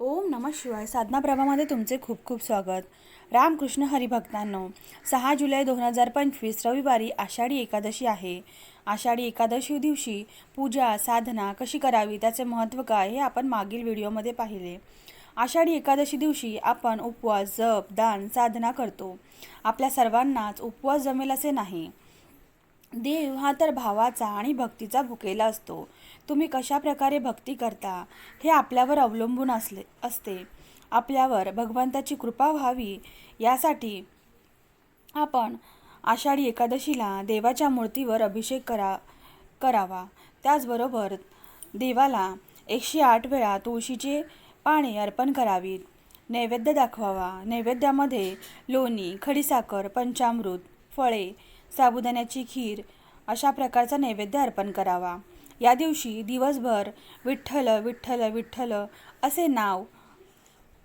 ओम नमः शिवाय साधना प्रभामध्ये तुमचे खूप खूप स्वागत. रामकृष्ण हरिभक्तांनो सहा जुलै दोन हजार पंचवीस रविवारी आषाढी एकादशी आहे. आषाढी एकादशी दिवशी पूजा साधना कशी करावी त्याचे महत्त्व काय हे आपण मागील व्हिडिओमध्ये पाहिले. आषाढी एकादशी दिवशी आपण उपवास जप दान साधना करतो. आपल्या सर्वांनाच उपवास जमेल असे नाही. देव हा तर भावाचा आणि भक्तीचा भुकेला असतो. तुम्ही कशा प्रकारे भक्ती करता हे आपल्यावर अवलंबून असले असते. आपल्यावर भगवंताची कृपा व्हावी यासाठी आपण आषाढी एकादशीला देवाच्या मूर्तीवर अभिषेक करा करावा. त्याचबरोबर देवाला एकशे आठ वेळा तुळशीचे पाने अर्पण करावीत. नैवेद्य दाखवावा. नैवेद्यामध्ये लोणी खडीसाखर पंचामृत फळे साबुदाण्याची खीर अशा प्रकारचा नैवेद्य अर्पण करावा. या दिवशी दिवसभर विठ्ठल विठ्ठल विठ्ठल असे नाव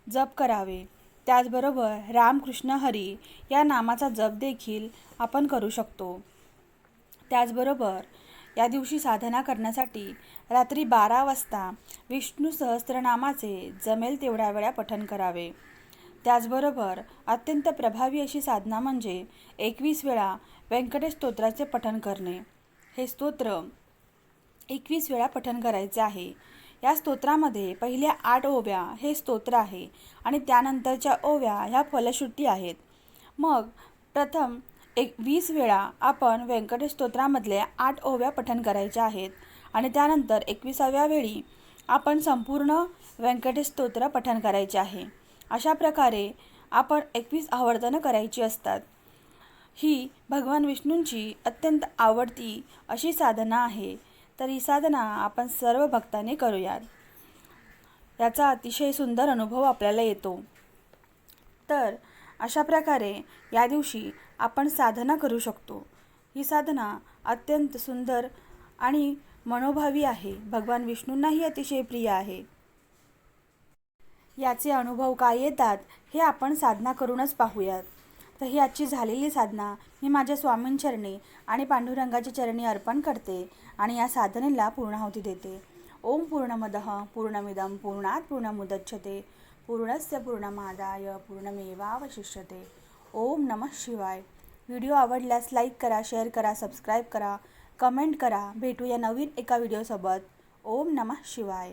जप करावे. त्याचबरोबर रामकृष्ण हरी या नामाचा जप देखील आपण करू शकतो. त्याचबरोबर या दिवशी साधना करण्यासाठी रात्री बारा वाजता विष्णू सहस्त्रनामाचे जमेल तेवढ्या वेळा पठण करावे. त्याचबरोबर अत्यंत प्रभावी अशी साधना म्हणजे एकवीस वेळा व्यंकटेश स्तोत्राचे पठण करणे. हे स्तोत्र एकवीस वेळा पठण करायचे आहे. या स्तोत्रामध्ये पहिल्या आठ ओव्या हे स्तोत्र आहे आणि त्यानंतरच्या ओव्या ह्या फलश्रुती आहेत. मग प्रथम एक वीस वेळा आपण व्यंकटेश स्तोत्रामधल्या आठ ओव्या पठण करायच्या आहेत आणि त्यानंतर एकविसाव्या वेळी आपण संपूर्ण व्यंकटेश स्तोत्र पठण करायचे आहे. अशा प्रकारे आपण एकवीस आवर्तनं करायची असतात. ही भगवान विष्णूंची अत्यंत आवडती अशी साधना आहे. तर ही साधना आपण सर्व भक्तांनी करूयात. याचा अतिशय सुंदर अनुभव आपल्याला येतो. तर अशा प्रकारे या दिवशी आपण साधना करू शकतो. ही साधना अत्यंत सुंदर आणि मनोभावी आहे. भगवान विष्णूंनाही अतिशय प्रिय आहे. याचे अनुभव काय येतात हे आपण साधना करूनच पाहूयात. तर ही आजची झालेली साधना मी माझ्या स्वामींचरणी आणि पांडुरंगाच्या चरणी अर्पण करते आणि या साधनेला पूर्णाहुती देते. ओम पूर्णमद पूर्णमिदं पूर्णात पूर्णमुदच्छते पूर्णस्य पूर्णमादाय पूर्णमेवावशिष्यते. ओम नमः शिवाय. व्हिडिओ आवडल्यास लाईक करा शेअर करा सबस्क्राईब करा कमेंट करा. भेटूया नवीन एका व्हिडिओसोबत. ओम नमः शिवाय.